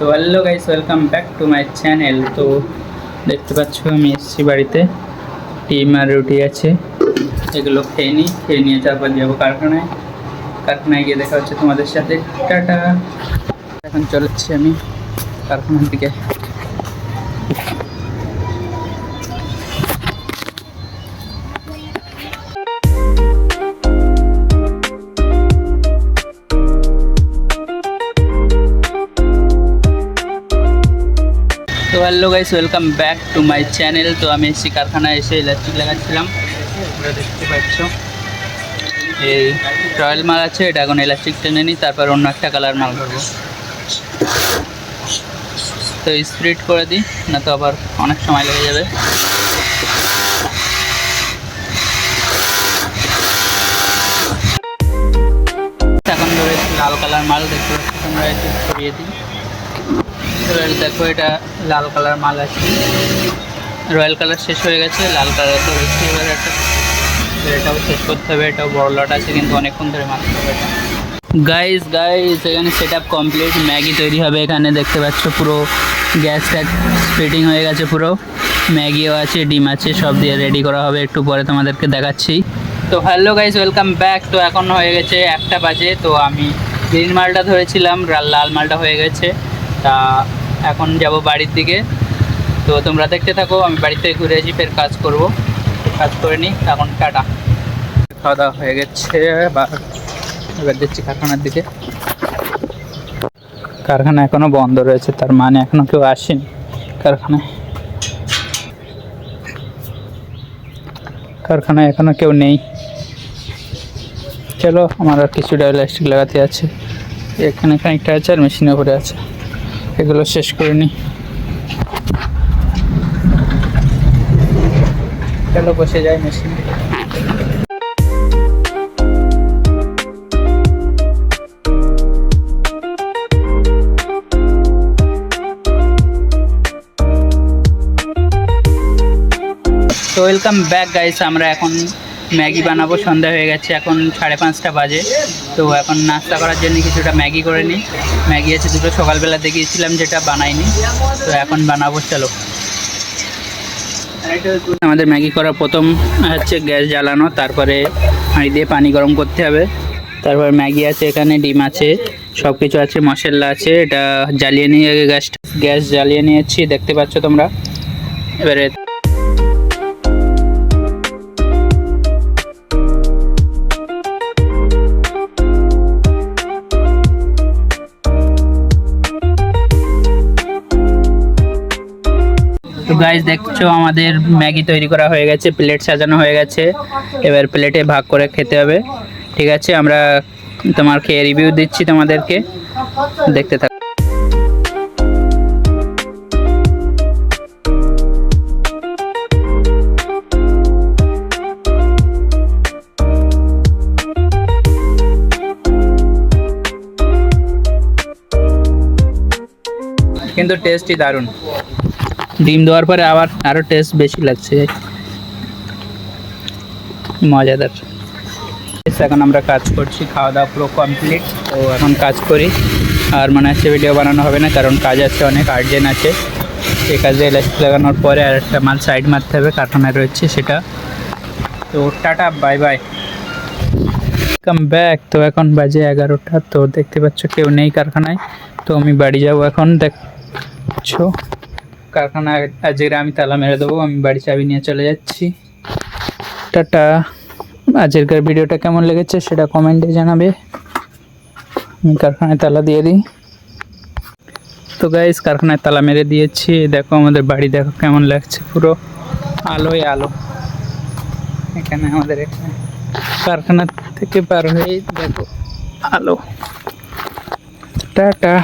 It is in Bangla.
তো hello guys welcome back to my channel তো দেখতে পাচ্ছ আমি এসেছি বাড়িতে। ডিম আর রুটি আছে। এগুলো খেয়ে নিই, খেয়ে নিয়ে তারপর যাব কারখানায়। কারখানায় গিয়ে দেখা হচ্ছে তোমাদের সাথে। টাটা। এখন চলেছি আমি কারখানার দিকে। Hello guys, welcome back to my channel. তো আমি এসেছি কারখানায় এসে ইলেকট্রিক লাগাচ্ছিলাম। দেখতে পাচ্ছ। এই রয়্যাল মাল আছে, এটা এখন ইলেকট্রিক টেনে নিই তারপর অন্য একটা কালার মাল করব তো স্প্রিড করে দিই, না তো আবার অনেক সময় লেগে যাবে। এখন ধরে লাল কালার মাল, দেখতে পাচ্ছি তোমরা একটু ছড়িয়ে দিই। এবার দেখো এটা লাল কালার মাল আছে। রয়্যাল কালার শেষ হয়ে গেছে, লাল কালার ধরেছি এবার একটা এটাও শেষ করতে হবে, এটাও বড় লট আছে কিন্তু অনেকক্ষণ ধরে মারতে হবে এটা। গাইস গাইস এখানে সেট আপ কমপ্লিট ম্যাগি তৈরি হবে এখানে, দেখতে পাচ্ছ পুরো গ্যাস ট্যাগ ফিটিং হয়ে গেছে পুরো। ম্যাগিও আছে, ডিম আছে, সব দিয়ে রেডি করা হবে, একটু পরে তোমাদেরকে দেখাচ্ছি। তো হ্যালো গাইস ওয়েলকাম ব্যাক তো এখন হয়ে গেছে একটা বাজে, তো আমি গ্রিন মালটা ধরেছিলাম, লাল মালটা হয়ে গেছে। তা এখন যাব বাড়ির দিকে। তো তোমরা দেখতে থাকো, আমি বাড়িতে ঘুরে আসি, ফের কাজ করব। কাজ করে নিই, এখন টাটা। খাওয়া দাওয়া হয়ে গেছে, বা এবার দিচ্ছি কারখানার দিকে। কারখানা এখনও বন্ধ রয়েছে, তার মানে এখনও কেউ আসেনি কারখানায়। কারখানায় এখনও কেউ নেই। চলো, আমার আর কিছু ইলাস্টিক লাগাতে আছে। এখানে খানিকটা আছে আর মেশিনের উপরে আছে। এগুলো শেষ করে নিই। চলো বসে যাই মেশিন তো ওয়েলকাম ব্যাক গাইস আমরা এখন ম্যাগি বানাবো, সন্ধ্যা হয়ে গেছে, এখন সাড়ে পাঁচটা বাজে। তো এখন নাস্তা করার জন্য কিছুটা ম্যাগি করে নিই। ম্যাগি আছে দুটো, সকালবেলা দেখিয়েছিলাম যেটা বানাইনি। তো এখন বানাবো, চলো। আমাদের ম্যাগি করার প্রথম হচ্ছে গ্যাস জ্বালানো, তারপরে হাঁড়ি দিয়ে পানি গরম করতে হবে। তারপর ম্যাগি আছে এখানে, ডিম আছে সব কিছু আছে, মশলা আছে, এটা জ্বালিয়ে নিয়ে আগে গ্যাসটা। গ্যাস জ্বালিয়ে নিয়েছি, দেখতে পাচ্ছ তোমরা? এবারে তো গাইজ দেখছ, আমাদের ম্যাগি তৈরি করা হয়ে গেছে, প্লেট সাজানো হয়ে গেছে। এবার প্লেটে ভাগ করে খেতে হবে। ঠিক আছে, আমরা তোমার খেয়ে রিভিউ দিচ্ছি তোমাদেরকে। দেখতে থাক। কিন্তু টেস্টই দারুণ। ডিম দেওয়ার পরে আবার আরও টেস্ট বেশি লাগছে। মজাদার। এখন আমরা কাজ করছি, খাওয়া দাওয়া পুরো কমপ্লিট তো এখন কাজ করি। আর মনে হচ্ছে ভিডিও বানানো হবে না, কারণ কাজ আছে, অনেক আর্জেন্ট আছে। এই কাজে ইলাস্টিক লাগানোর পরে আর একটা মাল সাইড মারতে হবে, কারখানায় রয়েছে সেটা। তো tata bye bye come back তো এখন বাজে এগারোটা, তো দেখতে পাচ্ছ কেউ নেই কারখানায়। তো আমি বাড়ি যাব এখন, দেখছ? কারখানা আজকে আমি তালা মেরে দেবো, আমি বাড়ি চাবি নিয়ে চলে যাচ্ছি। টাটা। আজকের ভিডিওটা কেমন লেগেছে সেটা কমেন্টে জানাবে। আমি কারখানায় তালা দিয়ে দিই। তো গাইস কারখানায় তালা মেরে দিয়েছি। দেখো আমাদের বাড়ি দেখো কেমন লাগছে পুরো। আলোয় আলো। এখানে আমাদের এখানে কারখানা থেকে পার হয়ে দেখো আলো। টাটা।